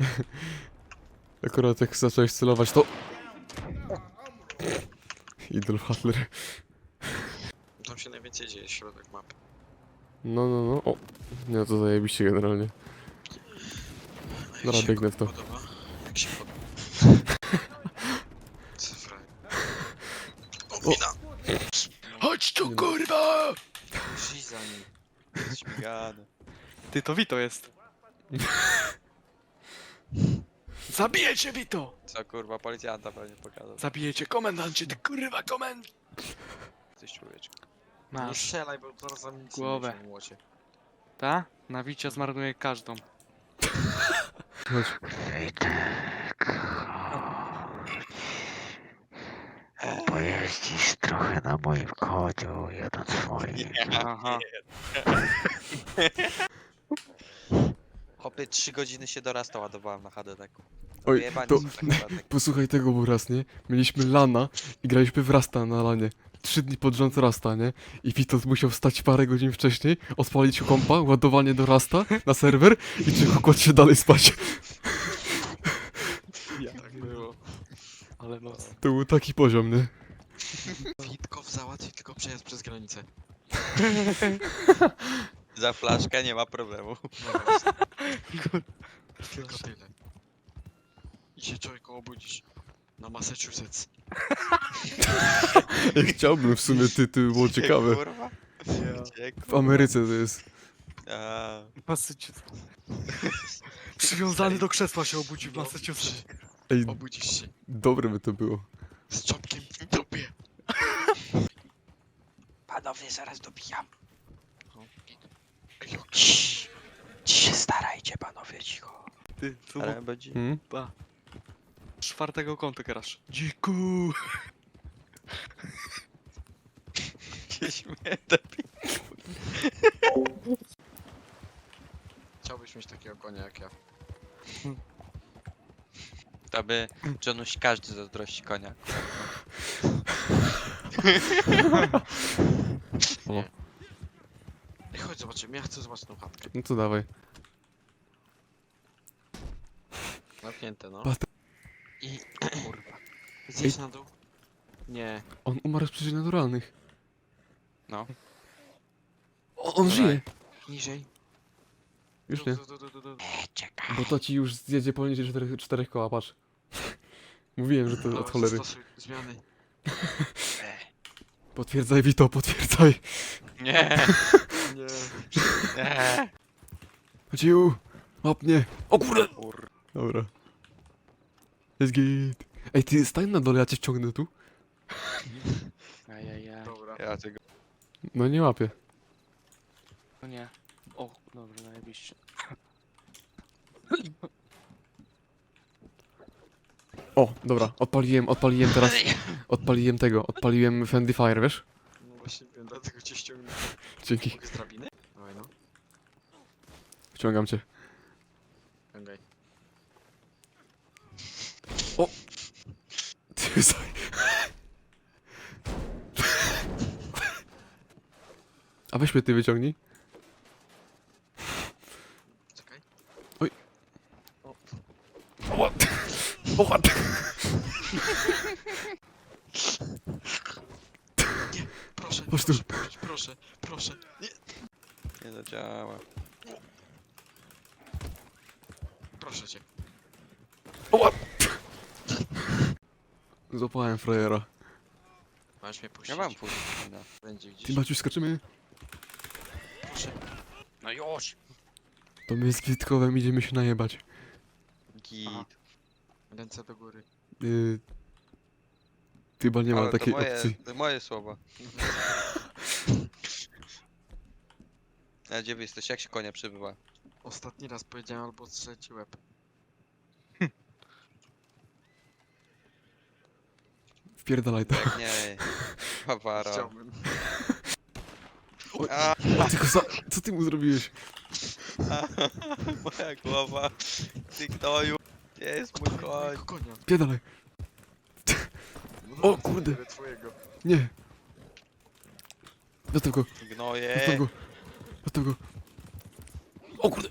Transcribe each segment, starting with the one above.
Akurat jak zacząłeś celować, to... Idol Butler. Tam się najwięcej dzieje, środek mapy. No, no, no. O, nie, to zajebiście generalnie. Dobra, biegnę w to. Podoba? Jak się podoba? Cyfra. O, mina! Chodź tu, Nie no. kurwa! Żyj za nim. Śmigany. Ty, to Vito jest. Zabijecie Vito! Co kurwa, policjanta pewnie pokazał. Zabijecie komendancie, ty kurwa komend... Coś człowieczku. Nie Masz. strzelaj, bo zaraz za mnie Głowę. w młocie. Ta? Na Wicia zmarnuje każdą. Chodź. Pojeździsz trochę na moim koniu, ja na swoim. Aha. Hopy, 3 godziny się do rasta ładowałem na HDD. Oj, Wyjebani to... są tak. Posłuchaj tego był raz, nie? Mieliśmy lana i graliśmy w Rasta na lanie. Trzy dni pod rząd Rasta, nie? I Witos musiał wstać parę godzin wcześniej, odpalić kompa, ładowanie do Rasta na serwer i tylko kładł się dalej spać. Tak było. Ale moc. To był taki poziom, nie? Witkow załatwi tylko przejazd przez granicę. Za flaszkę nie ma problemu. No właśnie. Tylko tyle. I się człowieku obudzisz. Na Massachusetts. Ja chciałbym w sumie, ty, ty było ciekawe. Kurwa? Gdzie, W kurwa? Ameryce to jest. A, Massachusetts. Przywiązany do krzesła się obudził w Massachusetts. Ej, Obudzisz się. dobre by to było. Z czopkiem w dupie. Panowie, zaraz dobijam. Ej, jak Ciii, ci się starajcie, panowie, cicho. Ty, co ale będzie... Hmm? Pa. Czwartego kąta grasz. Dziku! Chciałbyś mieć takiego konia jak ja. To by Jonuś każdy zazdrości konia. Ej, chodź zobaczymy, ja chcę zobaczyć tą chatkę. no to dawaj. Zamknięte, no. Pat- I... Kurwa. Zjedź na dół. Nie. On umarł z przyczyn naturalnych. No. O, on żyje! Niżej. Już nie. du- du- du- du- du. Czekaj. Bo to ci już zjedzie poniżej czterech, czterech koła, patrz. Mówiłem, że to Dobra, od cholery. zastosuj Zmiany. Potwierdzaj, Vito, potwierdzaj. Nie, Nie. nie. Chodziu! Łap mnie! O kurde! Kur... Dobra. Jest git. Ej, ty stań na dole, ja cię wciągnę tu. Ajajaj. Dobra. Ja tego... No nie łapię. No nie. O, dobra, najebiście. O, dobra, odpaliłem, odpaliłem teraz. Odpaliłem tego, odpaliłem Friendly Fire, wiesz? No właśnie wiem, dlatego cię ściągnąłem. Dzięki. Mogę z drabiny? Dawaj no. Wciągam cię. Za- A weź mnie ty wyciągnij. Czekaj. Oj. O, what? O, what? proszę, Chodź tu. proszę, proszę, proszę, proszę. Nie, Nie zadziała. proszę cię. O, what? Złapałem frajera. Masz mnie puścić. Ja mam pół. No. Będzie Ty widzisz. Maciuś, skaczymy. Proszę. no już! To my z Kwitkowem idziemy się najebać. Git. Aha. Ręce do góry. Yy... Chyba nie ma Ale takiej to moje, opcji. To moje słowa. A gdzie wy jesteście? Jak się konia przybywa? Ostatni raz powiedziałem albo trzeci łeb. Wpierdalaj to. Nie... Bawara. Chciałbym. A, za... Co ty mu zrobiłeś? moja głowa. Ty gnoju. Gdzie jest mój koń? mojego konia. Wpierdalaj. No O, kurde. Twojego. Nie. Zostaw go, Gnoje. zostaw go. Zostaw go. O kurde.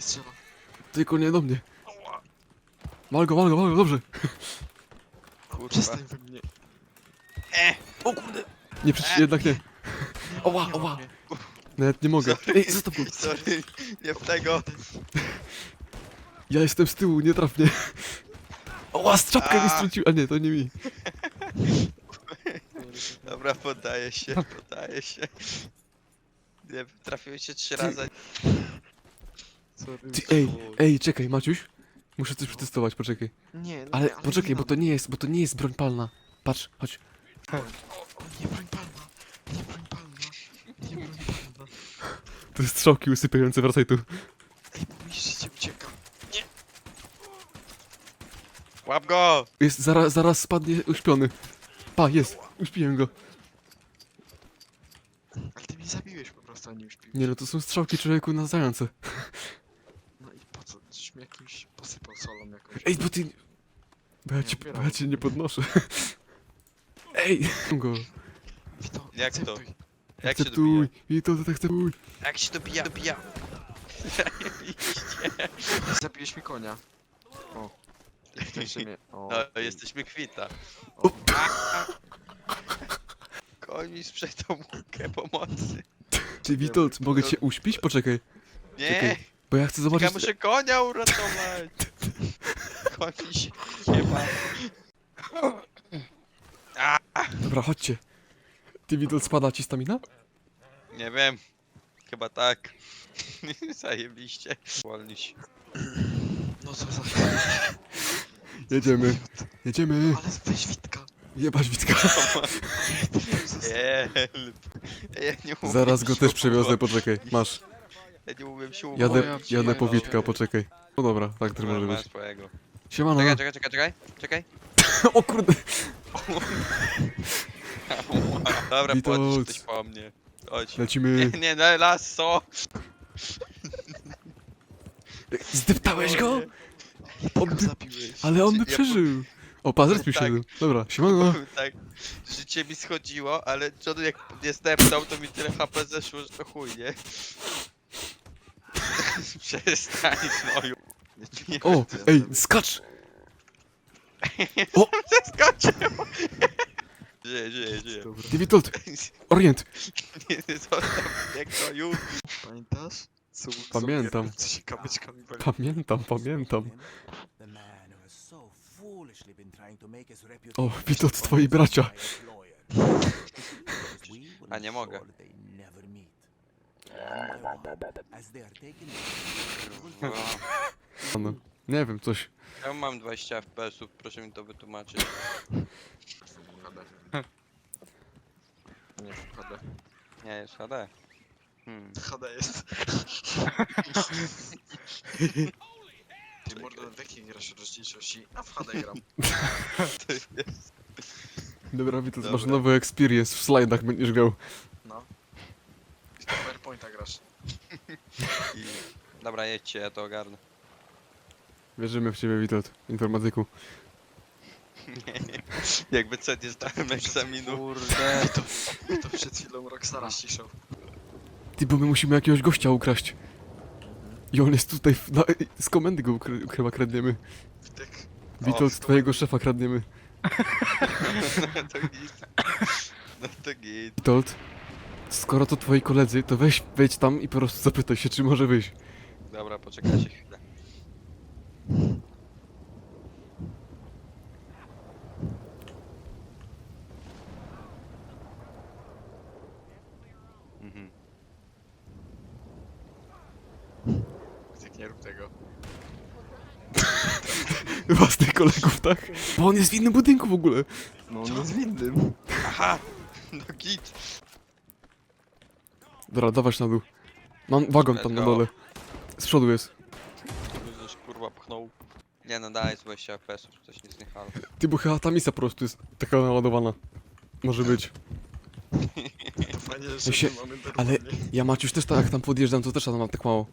strzela. Tylko nie do mnie. Wal go, wal go, wal go, dobrze. Kurwa. Przestań we mnie. O kurde! Nie, przecież jednak nie. Oła, oła. Nawet nie mogę. Sorry. Ej, zostaw go. Sorry, nie w tego. Ja jestem z tyłu, nie traf mnie. Oła, strzapkę mi A. strącił. A nie, to nie mi. Dobra, poddaję się, poddaję się. Nie, trafiłeś się trzy razy. Sorry. Ty, ej, ej, czekaj, Maciuś. Muszę coś przetestować, poczekaj. Nie, no Ale nie, poczekaj, nie bo to nie jest, bo to nie jest broń palna. Patrz, chodź. O, nie broń palna. Nie broń palna. Nie broń palna. To jest strzałki usypiające, wracaj tu. Ej, bo mi życie ucieka. Łap go! Jest, zaraz, zaraz spadnie uśpiony. Pa, jest, uśpiłem go. Ale ty mnie zabiłeś po prostu, a nie uśpiłeś. Nie no, to są strzałki człowieku na zające. No i po co? Mi jakimś posypał solą jakąś. Ej, bo ty... Bo ja, ci, bo ja cię nie podnoszę. Ej, go. Wito, Jak to? akceptuj. Jak się dobija? Akceptuj. I to, to akceptuj. Jak się dobija? Dobija. Zabiłeś mi konia. O. Się mnie... O. No, jesteśmy kwita. O. Koń mi sprzedał łódkę pomocy. Czy Witold, mogę cię uśpić? Poczekaj, Nie! Czekaj, bo ja chcę Ja zobaczyć... muszę konia uratować! Nie ma. Dobra, chodźcie. Ty Witold spada ci stamina? Nie wiem. Chyba tak. Zajebiście. Wolni się. No co za... Jedziemy. Jedziemy. Ale weź Witka. Jebać Witka. Help. Ja nie umiem Zaraz go też siłować. przewiozę, poczekaj. Masz. Ja nie umiem się Jadę, ja jadę po. Witka, poczekaj. No dobra, tak też może Masz być. Siemano. Czekaj, czekaj, czekaj, czekaj. Czekaj. O kurde. Dobra, Witos. podnieś ktoś po mnie. Chodź. Nie, Lecimy. nie, no lasso! Zdeptałeś go? On Go by... zabiłeś. Ale on by przeżył. O, pa, zrespił się. Tak. Dobra, siemano. tak, życie mi schodziło, ale John jak mnie zdeptał, to mi tyle HP zeszło, że to chuj, nie? Przestań, no Nie, O, ej, skacz. O, Zeskoczył! Żyje, żyje, żyje. Dobra. orient. Nie, nie zostaw mnie, gnoju. Pamiętasz? Co, Pamiętam. Co się kamyczkami wali. Pamiętam, pamiętam. O, on twoi bracia. A nie mogę. No, nie wiem, coś. Ja mam 20 FPS-ów, proszę mi to wytłumaczyć. HD. Nie, HD. Nie, jest HD. Hmm. HD jest. Ty mordo, w jakiej grasz rozdzielczości? A w HD gram. To jest... Dobra, Witold, masz Dobra. nowy experience, w slajdach będziesz grał. No. I to PowerPointa grasz. I... Dobra, jedźcie, ja to ogarnę. Wierzymy w ciebie, Witold, informatyku. Jakby co nie zdałem egzaminu. Kurde. To, to przed chwilą Roxara ściszał. Ty, bo my musimy jakiegoś gościa ukraść. I on jest tutaj, w, na, z komendy go ukry, chyba kradniemy. Witek. Witold, z twojego szefa kradniemy. No to git. No to git. Witold, skoro to twoi koledzy, to weź, wejdź tam i po prostu zapytaj się, czy może wyjść. Dobra, poczekajcie chwilę. Mhm. Witek, nie rób tego. Własnych kolegów, tak? Bo on jest w innym budynku w ogóle. No on jest winnym. Aha! No git! Dobra, dawać na dół. Mam wagon tam na go. dole. Z przodu jest. Już kurwa pchnął. Nie no, daj z 20 FPS-ów, coś nie zniechalo. Ty, bo chyba ta misa po prostu jest taka naładowana. Może być. To fajnie, że Ja się- moment ale- normalnie. Ja Maciuś też tak, jak tam podjeżdżam, to też tam mam tak mało.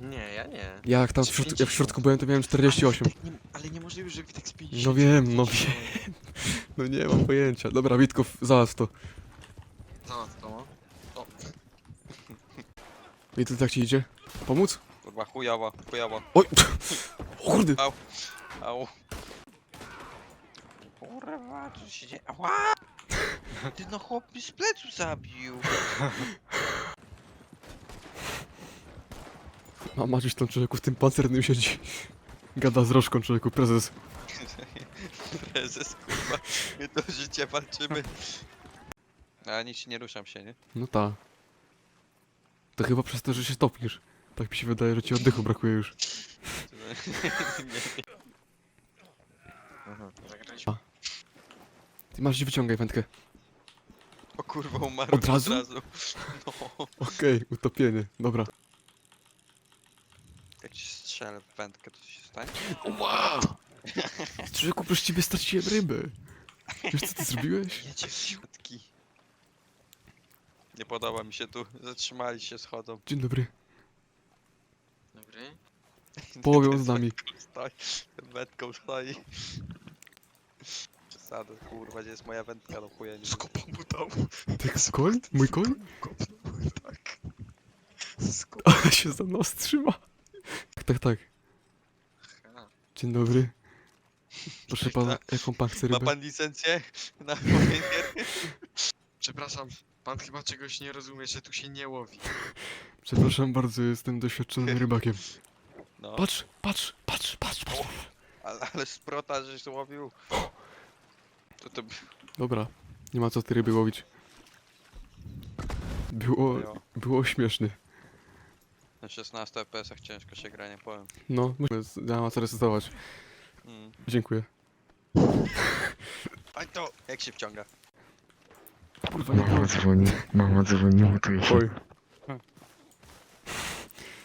Nie, ja nie. Ja jak tam w środku, jak w środku byłem, to miałem 48. Ale, Witek nie, ale niemożliwe, że Witek z 50. No wiem, no wiem. No nie mam pojęcia. Dobra, Witkow, załatw to. Załatw to, no. Witold, jak ci idzie? Pomóc? Kurwa, chujowo, chujowo. Oj! O kurde! Au. Au. Kurwa, co się dzieje? Ała! Ty no chłop mi z plecu zabił. A Maciuś tam człowieku w tym pancernym siedzi. Gada z rożką człowieku, prezes. Prezes, kurwa. My to życie walczymy. A nic nie ruszam się, nie? No ta. To chyba przez to, że się topisz. Tak mi się wydaje, że ci oddechu brakuje już. Zagraliśmy. Ty masz wyciągaj wędkę. O kurwa, umarłem Od razu? No, Okej, utopienie. Dobra. jak ci strzelę w wędkę, to się stanie? Wow! Człowieku, przez ciebie straciłem rybę. Wiesz co ty zrobiłeś? Jedzie wsiutki. Nie podoba mi się tu. Zatrzymali się, schodzą. Dzień dobry. Dobry. Połowią z nami. Stoi. Wędką stoi. Przesady, kurwa, gdzie jest moja wędka, no chuja nie Skopał mu dał. Ty koń? Mój koń? Kopnął, tak. Skopał. Ale się za nos trzyma. Tak, tak, tak. Dzień dobry. Proszę pana, jaką pan chce Ma rybę? pan licencję na? Przepraszam, pan chyba czegoś nie rozumie, że tu się nie łowi. Przepraszam bardzo, jestem doświadczonym rybakiem. No, Patrz, patrz, patrz, patrz, patrz. ale, ale sprota, żeś łowił. To to Dobra, nie ma co ty ryby łowić. Było, było. było śmiesznie. Na 16 FPS-ach ciężko się gra, nie powiem. No, musimy, nie ma co resetować. Mm. Dziękuję. Oj to! Jak się wciąga? Kurwa, nie Mama dzwoni, mama dzwoni, mutuj się. Oj.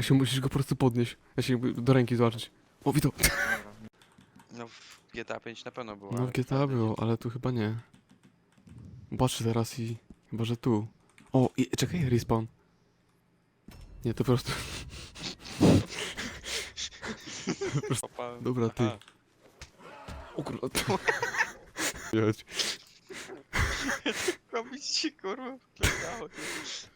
A się musisz go po prostu podnieść. Ja się do ręki zobaczyć. O, widzę. No w GTA 5 na pewno było. No ale w GTA wtedy było, ale tu chyba nie. Patrzę teraz i... Chyba, że tu. O, i, czekaj, respawn. Nie, to po prostu... Dobra, ty. Aha. O kurwa. Jechać. Robić ci kurwa. się.